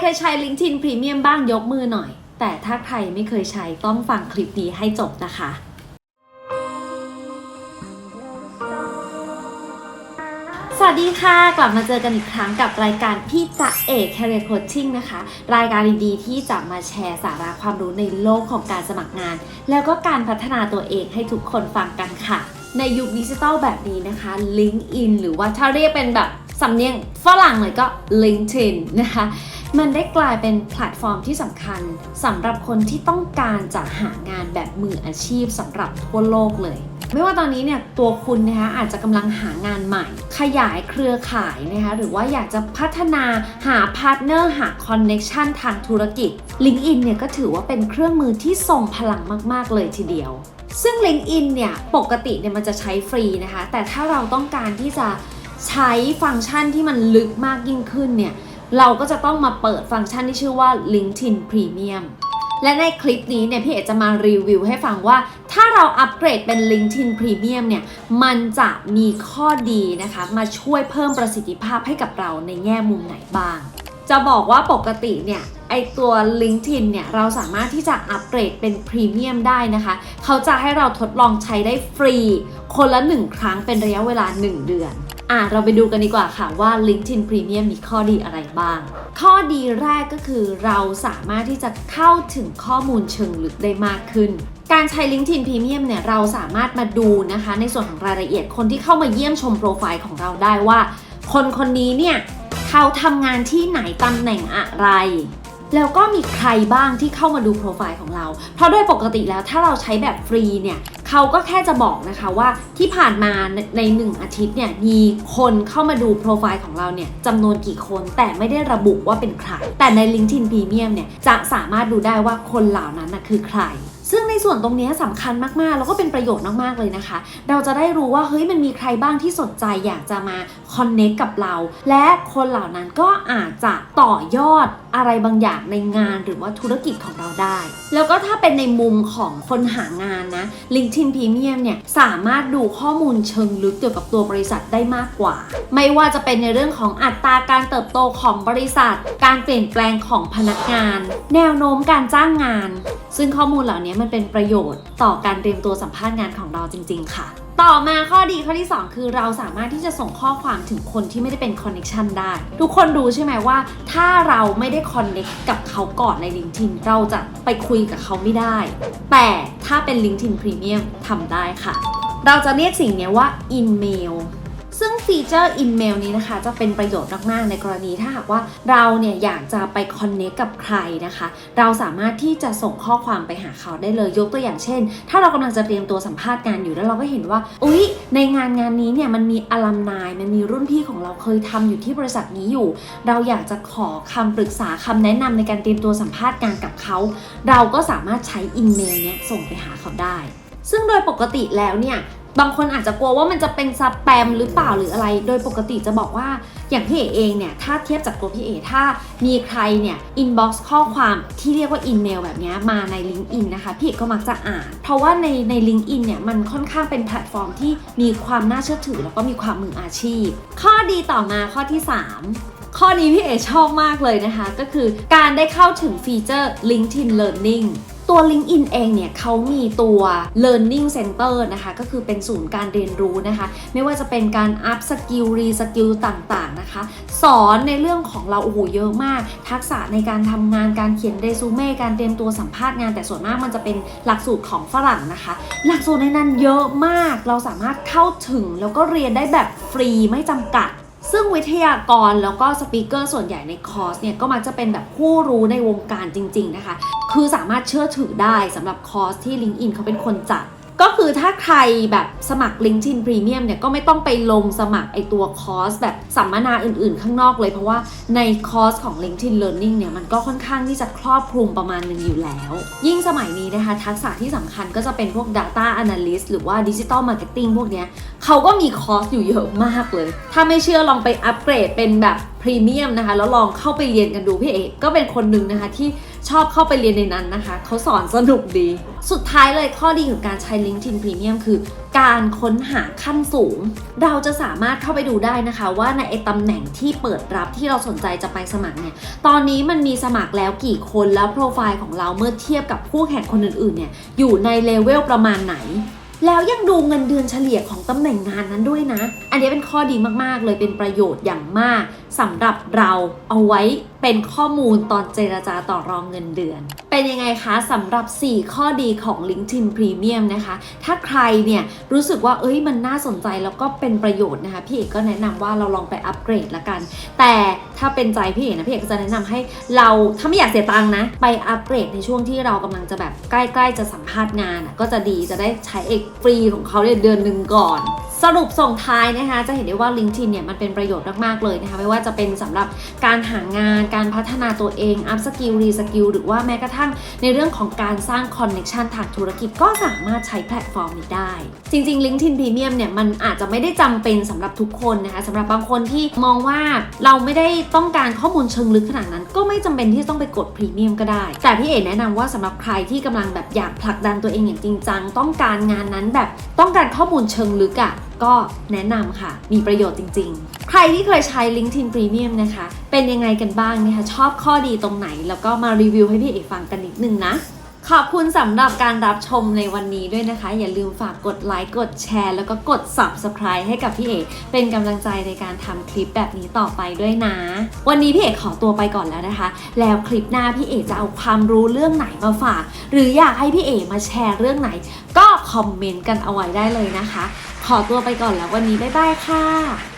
เคยใช้ LinkedIn Premium บ้างยกมือหน่อย แต่ถ้าใครไม่เคยใช้ต้องฟังคลิปนี้ให้จบนะคะสวัสดีค่ะ กลับมาเจอกันอีกครั้งกับรายการพี่จะเอก Career Coaching นะคะ รายการดีๆที่จะมาแชร์สาระความรู้ในโลกของการสมัครงาน แล้วก็การพัฒนาตัวเองให้ทุกคนฟังกันค่ะ ในยุคดิจิทัลแบบนี้นะคะ LinkedIn หรือว่าถ้าเรียกเป็นแบบ สำเนียงฝรั่งเลยก็ LinkedIn นะคะ มันได้กลายเป็นแพลตฟอร์มที่สำคัญสำหรับคนที่ต้องการจะหางานแบบมืออาชีพสำหรับทั่วโลกเลย ไม่ว่าตอนนี้เนี่ยตัวคุณนะคะอาจจะกำลังหางานใหม่ ขยายเครือข่ายนะคะหรือว่าอยากจะพัฒนาหาพาร์ทเนอร์หาคอนเน็ชันทางธุรกิจ LinkedIn เนี่ยก็ถือว่าเป็นเครื่องมือที่ทรงพลังมากๆเลยทีเดียวซึ่ง LinkedIn เนี่ย ปกติเนี่ยมันจะใช้ฟรีนะคะ แต่ถ้าเราต้องการที่จะ ใช้ฟังก์ชันที่มันลึกมากยิ่งขึ้นเนี่ย เราก็จะต้องมาเปิดฟังก์ชันที่ชื่อว่า LinkedIn Premium และในคลิปนี้เนี่ยพี่เอกจะมารีวิวให้ฟังว่า ถ้าเราอัปเกรดเป็น LinkedIn Premium เนี่ย มันจะมีข้อดีนะคะ มาช่วยเพิ่มประสิทธิภาพให้กับเราในแง่มุมไหนบ้าง จะบอกว่าปกติเนี่ยไอตัว LinkedIn เนี่ยเราสามารถที่จะอัปเกรดเป็นพรีเมียมได้นะคะ เขาจะให้เราทดลองใช้ได้ฟรี คนละ 1 ครั้งเป็นระยะเวลา 1 เดือน อะเราไปดูกันดีกว่าค่ะว่า LinkedIn Premium มีข้อดีอะไรบ้าง ข้อดีแรกก็คือเราสามารถที่จะเข้าถึงข้อมูลเชิงลึกได้มากขึ้นการใช้ LinkedIn Premium เนี่ยเราสามารถมาดูนะคะ ในส่วนของรายละเอียดคนที่เข้ามาเยี่ยมชมโปรไฟล์ของเราได้ว่า คนคนนี้เนี่ยเขาทำงานที่ไหนตำแหน่งอะไร แล้วก็มีใครบ้างที่เข้ามาดูโปรไฟล์ของเรา เพราะโดยปกติแล้วถ้าเราใช้แบบฟรีเนี่ย เขาก็แค่จะบอกนะคะว่าที่ผ่านมาในในหนึ่งอาทิตย์เนี่ยมีคนเข้ามาดูโปรไฟล์ของเราเนี่ยจำนวนกี่คนแต่ไม่ได้ระบุว่าเป็นใคร แต่ใน LinkedIn Premium เนี่ยจะสามารถดูได้ว่าคนเหล่านั้นนะคือใคร ซึ่งในส่วนตรงนี้สำคัญมากๆ แล้วก็เป็นประโยชน์มากๆเลยนะคะ เราจะได้รู้ว่าเฮ้ยมันมีใครบ้างที่สนใจอยากจะมาคอนเน c t กับเรา และคนเหล่านั้นก็อาจจะต่อยอดอะไรบางอย่างในงานหรือว่าธุรกิจของเราได้ แล้วก็ถ้าเป็นในมุมของคนหางานนะ LinkedIn Premium เนี่ยสามารถดูข้อมูลเชิงลึกเกี่ยวกับตัวบริษัทได้มากกว่า ไม่ว่าจะเป็นในเรื่องของอัตราการเติบโตของบริษัท การเปลี่ยนแปลงของพนักงาน แนวโน้มการจ้างงาน ซึ่งข้อมูลเหล่านี้มันเป็นประโยชน์ต่อการเตรียมตัวสัมภาษณ์งานของเราจริง ๆ ค่ะ ต่อมาข้อดีข้อที่ 2 คือเราสามารถที่จะส่งข้อความถึงคนที่ไม่ได้เป็นคอนเน c t ชันได้ ทุกคนรู้ใช่ไหมว่า ถ้าเราไม่ได้คอนเน c t กับเขาก่อนใน LinkedIn เราจะไปคุยกับเขาไม่ได้ แต่ถ้าเป็น LinkedIn Premium ทำได้ค่ะ เราจะเรียกสิ่งนี้ว่า InMail ซึ่งฟีเจอร์ InMail นี้นะคะ จะเป็นประโยชน์มากๆในกรณีถ้าหากว่าเราเนี่ยอยากจะไปคอนเน c t กับใครนะคะ เราสามารถที่จะส่งข้อความไปหาเขาได้เลยยกตัวอย่างเช่น ถ้าเรากำลังจะเตรียมตัวสัมภาษณ์งานอยู่แล้วเราก็เห็นว่า อุ๊ย ในงานงานนี้เนี่ยมันมีอลัมนายมันมีรุ่นพี่ของเราเคยทำอยู่ที่บริษัทนี้อยู่ เราอยากจะขอคำปรึกษาคำแนะนำในการเตรียมตัวสัมภาษณ์งานกับเขา เราก็สามารถใช้อีเมลเนี้ยส่งไปหาเขาได้ซึ่งโดยปกติแล้วเนี่ย บางคนอาจจะกลัวว่ามันจะเป็นสแปมหรือเปล่าหรืออะไร โดยปกติจะบอกว่าอย่างพี่เอเองเนี่ยถ้าเทียบจากตัวพี่เอถ้ามีใครเนี่ยอินบ็อกซ์ข้อความที่เรียกว่าอีเมลแบบนี้มาใน l i n k ์อินนะคะพี่เอก็มักจะอ่าน เพราะว่าในใน l i n k ์อินเนี่ยมันค่อนข้างเป็นแพลตฟอร์มที่มีความน่าเชื่อถือ แล้วก็มีความมืออาชีพ ข้อดีต่อมาข้อที่ 3ข้อนี้พี่เอชอบมากเลยนะคะ ก็คือการได้เข้าถึงฟีเจอร์ LinkedIn Learning ตัว LinkedIn เองเนี่ยเขามีตัว Learning Center นะคะ ก็คือเป็นศูนย์การเรียนรู้นะคะ ไม่ว่าจะเป็นการ up skill re skill ต่างๆนะคะ สอนในเรื่องของเราโอ้โหเยอะมาก ทักษะในการทำงานการเขียนเรซูเม่การเตรียมตัวสัมภาษณ์งาน แต่ส่วนมากมันจะเป็นหลักสูตรของฝรั่งนะคะ หลักสูตรในนั้นเยอะมาก เราสามารถเข้าถึงแล้วก็เรียนได้แบบฟรีไม่จำกัด ซึ่งวิทยากรแล้วก็สปีกเกอร์ส่วนใหญ่ในคอร์สเนี่ยก็มักจะเป็นแบบผู้รู้ในวงการจริง ๆ นะคะ คือสามารถเชื่อถือได้สำหรับคอร์สที่ LinkedIn เขาเป็นคนจัด ก็คือถ้าใครแบบสมัคร LinkedIn Premium เนี่ยก็ไม่ต้องไปลงสมัครไอตัวคอร์สแบบสัมมนาอื่นๆ ข้างนอกเลย เพราะว่าในคอร์สของ LinkedIn Learning เนี่ยมันก็ค่อนข้างที่จะครอบคลุมประมาณหนึ่งอยู่แล้ว ยิ่งสมัยนี้นะคะ ทักษะที่สำคัญก็จะเป็นพวก Data Analyst หรือว่า Digital Marketing พวกเนี้ยเขาก็มีคอร์สอยู่เยอะมากเลย ถ้าไม่เชื่อลองไปอัปเกรดเป็นแบบพรีเมียมนะคะแล้วลองเข้าไปเรียนกันดูพี่เอกก็เป็นคนหนึ่งนะคะที่ ชอบเข้าไปเรียนในนั้นนะคะเขาสอนสนุกดี สุดท้ายเลยข้อดีของการใช้ LinkedIn Premium คือ การค้นหาขั้นสูง เราจะสามารถเข้าไปดูได้นะคะ ว่าในไอ้ตำแหน่งที่เปิดรับที่เราสนใจจะไปสมัครเนี่ยตอนนี้มันมีสมัครแล้วกี่คนแล้วโปรไฟล์ของเราเมื่อเทียบกับคู่แข่งคนอื่นๆเนี่ยอยู่ในเลเวลประมาณไหน แล้วยังดูเงินเดือนเฉลี่ยของตำแหน่งงานนั้นด้วยนะ อันนี้เป็นข้อดีมากๆ เลยเป็นประโยชน์อย่างมากสำหรับเราเอาไว้เป็นข้อมูลตอนเจรจาต่อรองเงินเดือน เป็นยังไงคะสำหรับ 4 ข้อดีของ LinkedIn Premium นะคะ ถ้าใครเนี่ยรู้สึกว่าเอ้ยมันน่าสนใจแล้วก็เป็นประโยชน์นะคะ พี่เอกก็แนะนำว่าเราลองไปอัปเกรดละกัน แต่ ถ้าเป็นใจพี่เอกนะพี่เอกก็จะแนะนำให้เราถ้าไม่อยากเสียตังค์นะ ไปอัปเกรดในช่วงที่เรากำลังจะแบบใกล้ ๆ จะสัมภาษณ์งานอะก็จะดีจะได้ใช้เอกฟรีของเขาเดือนหนึ่งก่อน สรุปส่งท้ายนะคะ จะเห็นได้ว่า LinkedIn เนี่ยมันเป็นประโยชน์มากๆเลยนะคะไม่ว่าจะเป็นสำหรับการหางานการพัฒนาตัวเองอัพสกิลรีสกิลหรือว่าแม้กระทั่งในเรื่องของการสร้างคอนเน็ชันทางธุรกิจก็สามารถใช้แพลตฟอร์มนี้ได้ จริง ๆ LinkedIn Premium เนี่ยมันอาจจะไม่ได้จำเป็นสำหรับทุกคนนะคะสำหรับบางคนที่มองว่าเราไม่ได้ต้องการข้อมูลเชิงลึกขนาดนั้น ก็ไม่จำเป็นที่ต้องไปกดพรีเมียมก็ได้ แต่พี่เอ๋แนะนำว่าสำหรับใครที่กำลังแบบอยากผลักดันตัวเองอย่างจริงจังต้องการงานนั้นแบบต้องการข้อมูลเชิงลึกอะก็แนะนำค่ะ มีประโยชน์จริง ๆ ใครที่เคยใช้ LinkedIn Premium นะคะ เป็นยังไงกันบ้างนะคะ ชอบข้อดีตรงไหน แล้วก็มารีวิวให้พี่เอกฟังกันนิดนึงนะ ขอบคุณสำหรับการรับชมในวันนี้ด้วยนะคะ อย่าลืมฝากกดไลค์ กดแชร์ แล้วก็กด Subscribe ให้กับพี่เอกเป็นกำลังใจในการทำคลิปแบบนี้ต่อไปด้วยนะ วันนี้พี่เอกขอตัวไปก่อนแล้วนะคะ แล้วคลิปหน้าพี่เอกจะเอาความรู้เรื่องไหนมาฝาก หรืออยากให้พี่เอกมาแชร์เรื่องไหน ก็ คอมเมนต์กันเอาไว้ได้เลยนะคะ ขอตัวไปก่อนแล้ววันนี้บ๊ายบายค่ะ